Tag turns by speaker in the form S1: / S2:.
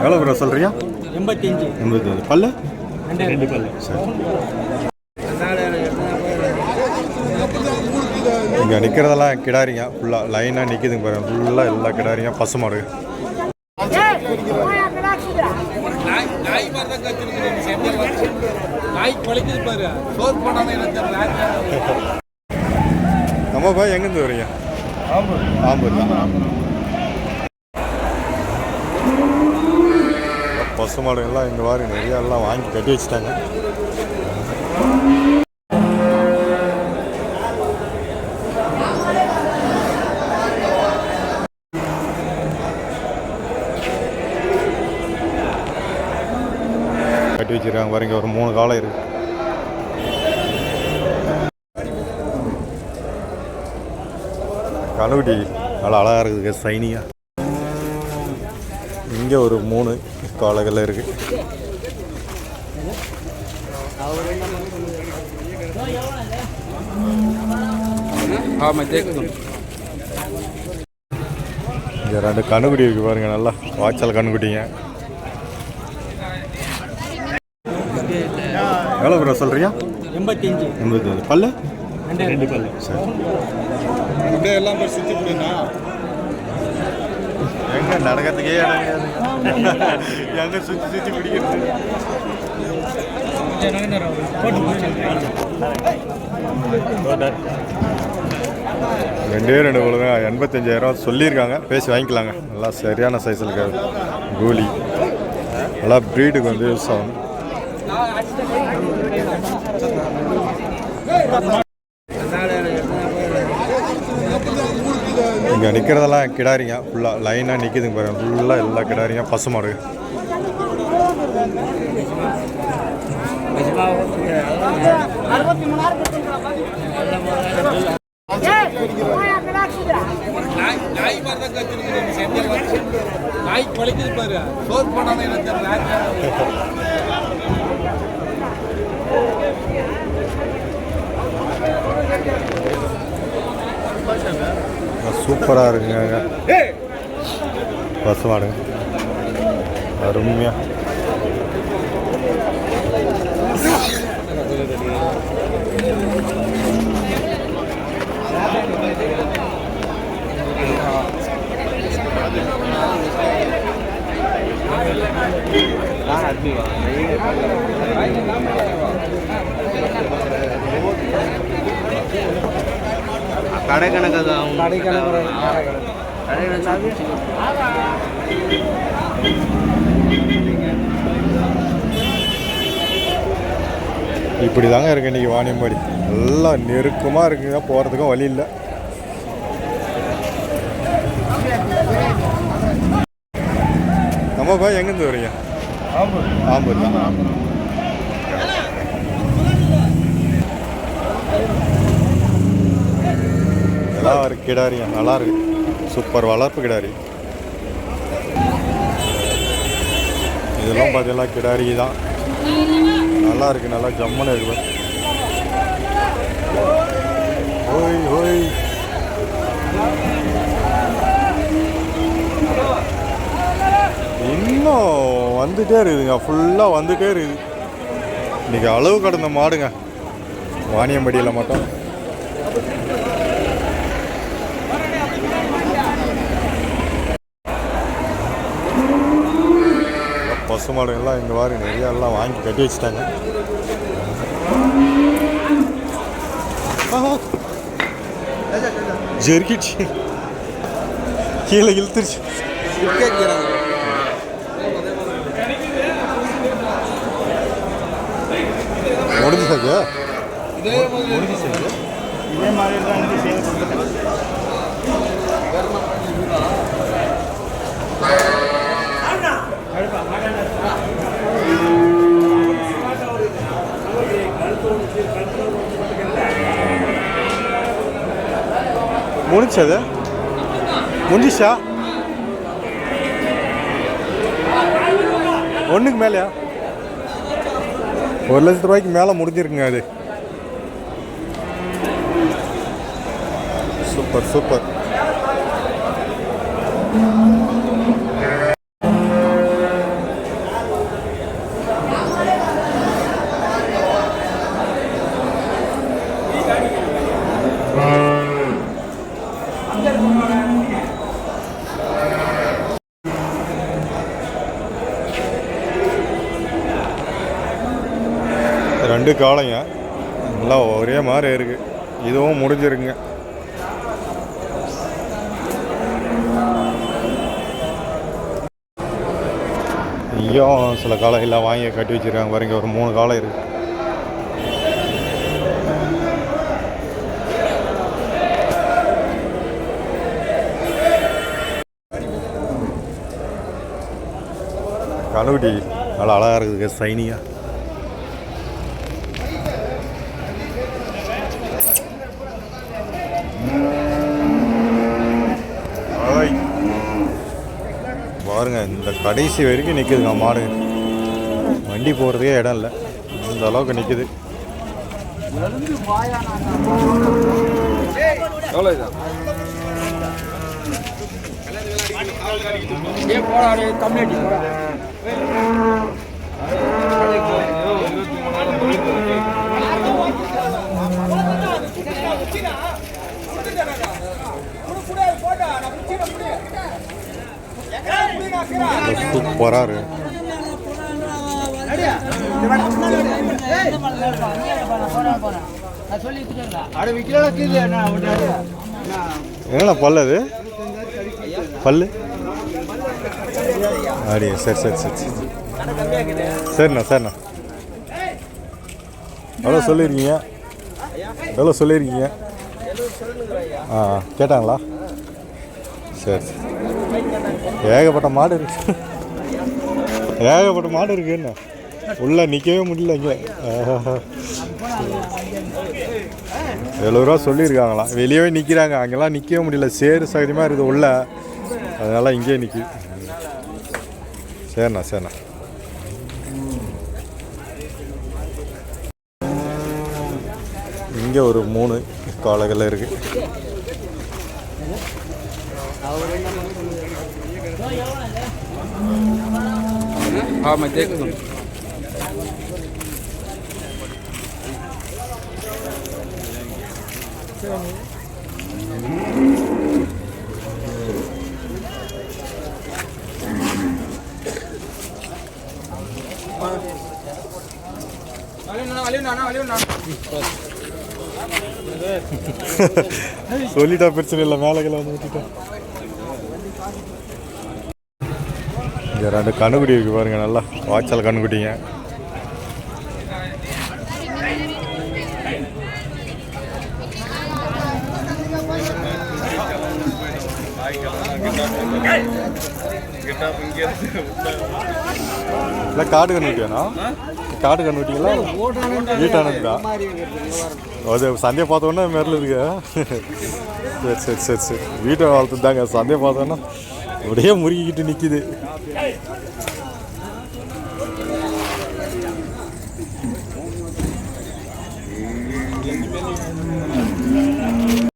S1: எவ்வளோ ப்ரோ சொல்கிறீங்க
S2: எண்பத்தஞ்சு.
S1: எண்பத்தஞ்சு. பல்லு?
S2: ரெண்டு பல்லு.
S1: சரி. இங்கே நிற்கிறதெல்லாம் கிடாரிங்க. ஃபுல்லாக லைனாக நிற்கிதுங்க பாருங்க. ஃபுல்லாக எல்லா கிடாரிங்க. பசு மாடு நம்ம போய் எங்கேருந்து வரீங்க? ஆம்பூர். ஆம்பூர். தான் பசு மாடுங்கள்லாம் இங்கே மாதிரி நிறைய எல்லாம் வாங்கி கட்டி வச்சுட்டாங்க. கட்டி வச்சிருக்காங்க பாருங்க ஒரு மூணு காலம் இருக்கு. கணுகுட்டி நல்லா அழகாக இருக்குது சைனியாக இங்கே ஒரு மூணு. காளைகள் இருக்கு.
S2: ஆமாம் தேக்கணும்
S1: இங்கே ரெண்டு கண்ணுக்குட்டி இருக்கு பாருங்க நல்லா வாய்ச்சல் கண்ணுக்குட்டிங்க. எவ்வளோ ப்ரோ சொல்கிறீங்க
S2: எண்பத்தஞ்சு.
S1: எண்பத்தஞ்சு. பல்லு?
S2: ரெண்டு பல்லு.
S1: சரி.
S2: அப்படியே எல்லாம் போய் சுற்றி போடுனா
S1: எங்க நடக்கிறதுக்கே இடம் எங்க சுற்றி சுற்றி பிடிக்கிறது. ரெண்டே ரெண்டு பொழுது எண்பத்தஞ்சாயிரம் சொல்லியிருக்காங்க. பேசி வாங்கிக்கலாங்க. நல்லா சரியான சைஸில் இருக்காது கூலி. நல்லா ப்ரீடுக்கு வந்து யூஸ் ஆகும் இங்கே நிற்கிறதெல்லாம் கிடாரிங்க. ஃபுல்லாக லைனாக நிற்கிதுங்க பாருங்க. ஃபுல்லாக எல்லா கிடாரிங்க. பசு மாடு
S2: நாய் நாய் பாரு. சோறு போடாம எனக்கு
S1: சூப்பராக இருக்குங்க பசு மாடுங்க அருமையாக
S3: கடை கணக்கு தான்
S2: கடை கணக்கு
S3: கடை கணக்கு
S1: இப்படி தாங்க இருக்கு இன்றைக்கி வாணியம்பாடி எல்லாம் நெருக்கமாக இருக்குங்க. போகிறதுக்கும் வழி இல்லை. நம்ம போய் எங்கேருந்து வரீங்க? ஆம்பூர். ஆம்பூர் தான்? நல்லா இருக்கு கிடாரிங்க நல்லா இருக்கு. சூப்பர் வளர்ப்பு கிடாரி. இதெல்லாம் பார்த்தீங்கன்னா கிடாரி தான். நல்லா இருக்கு நல்லா ஜம்முன்னு இருக்கு ஹோய் ஓய் ஓய். இன்னும் வந்துட்டே இருக்குதுங்க. ஃபுல்லாக வந்துட்டே இருக்குது. இன்னைக்கு அளவு கடந்த மாடுங்க. வாணியம்படியில் மட்டும். பசு மாடுங்கள்லாம் இங்கே வாரி நிறைய எல்லாம் வாங்கி கட்டி வச்சுட்டாங்க. ஜெருக்கிடுச்சு கீழே இழுத்துருச்சு. முடிஞ்சாங்க முடிச்சது? முடிஞ்சிச்சா? ஒன்றுக்கு மேலேயா? ஒரு லட்சத்து ரூபாய்க்கு மேலே முடிஞ்சிருக்குங்க அது. Super super. ரெண்டு காளைங்க. எல்லாம் ஒரே மாதிரி இருக்குது இதுவும் முடிஞ்சிருக்குங்க இங்கேயும் சில காளைகள்லாம் வாங்கி கட்டி வச்சிருக்காங்க பாருங்க. ஒரு மூணு காளை இருக்குது கழுகுட்டி நல்லா அழகாக இருக்குது சைனியாக பாருங்கள் இந்த கடைசி வரைக்கும் நிற்குதுங்க மாடு. வண்டி போகிறதுக்கே இடம் இல்லை. இந்த அளவுக்கு நிற்குது
S2: எவ்வளோ இதா?
S1: சூப்பராக இருக்கு என்னண்ணா பல்லு அது பல்லு அப்படியே சரி சரி சரி சரி சரிண்ணா சரிண்ணா எவ்வளோ சொல்லியிருக்கீங்க எவ்வளோ சொல்லியிருக்கீங்க ஆ கேட்டாங்களா சரி சரி ஏகப்பட்ட மாடு இருக்கு. ஏகப்பட்ட மாடு இருக்கு என்ன? உள்ள நிற்கவே முடியல இங்கே. எழுபது ரூபா சொல்லியிருக்காங்களாம் வெளியே நிற்கிறாங்க அங்கெல்லாம் நிற்கவே முடியல. சேரு சகதியமாக இருக்குது உள்ள. அதனால இங்கேயே நிற்கி சரிண்ணா சரிண்ணா. இங்கே ஒரு மூணு காளைகள் இருக்குது
S2: हाँ मैं देख लूँ
S1: சொல்லிட்டா பிரச்சனை இல்லை மேலே கீழே வந்து இங்கே ரெண்டு கண்ணுக்குட்டி இருக்குது பாருங்கள் நல்லா வாய்ச்சல் கண்ணுக்குட்டிங்க. இல்லை காடு கண்ணுக்குட்டியாண்ணா? காடு கண்ணுட்டிங்களா வீட்டானதுக்கா அது சந்தையை பார்த்தோன்னா மெரில் இருக்கு. சரி சரி சரி சரி. வீட்டை வளர்த்துதாங்க சந்தையை பார்த்தோன்னா அப்படியே முறுக்கிக்கிட்டு நிற்கிது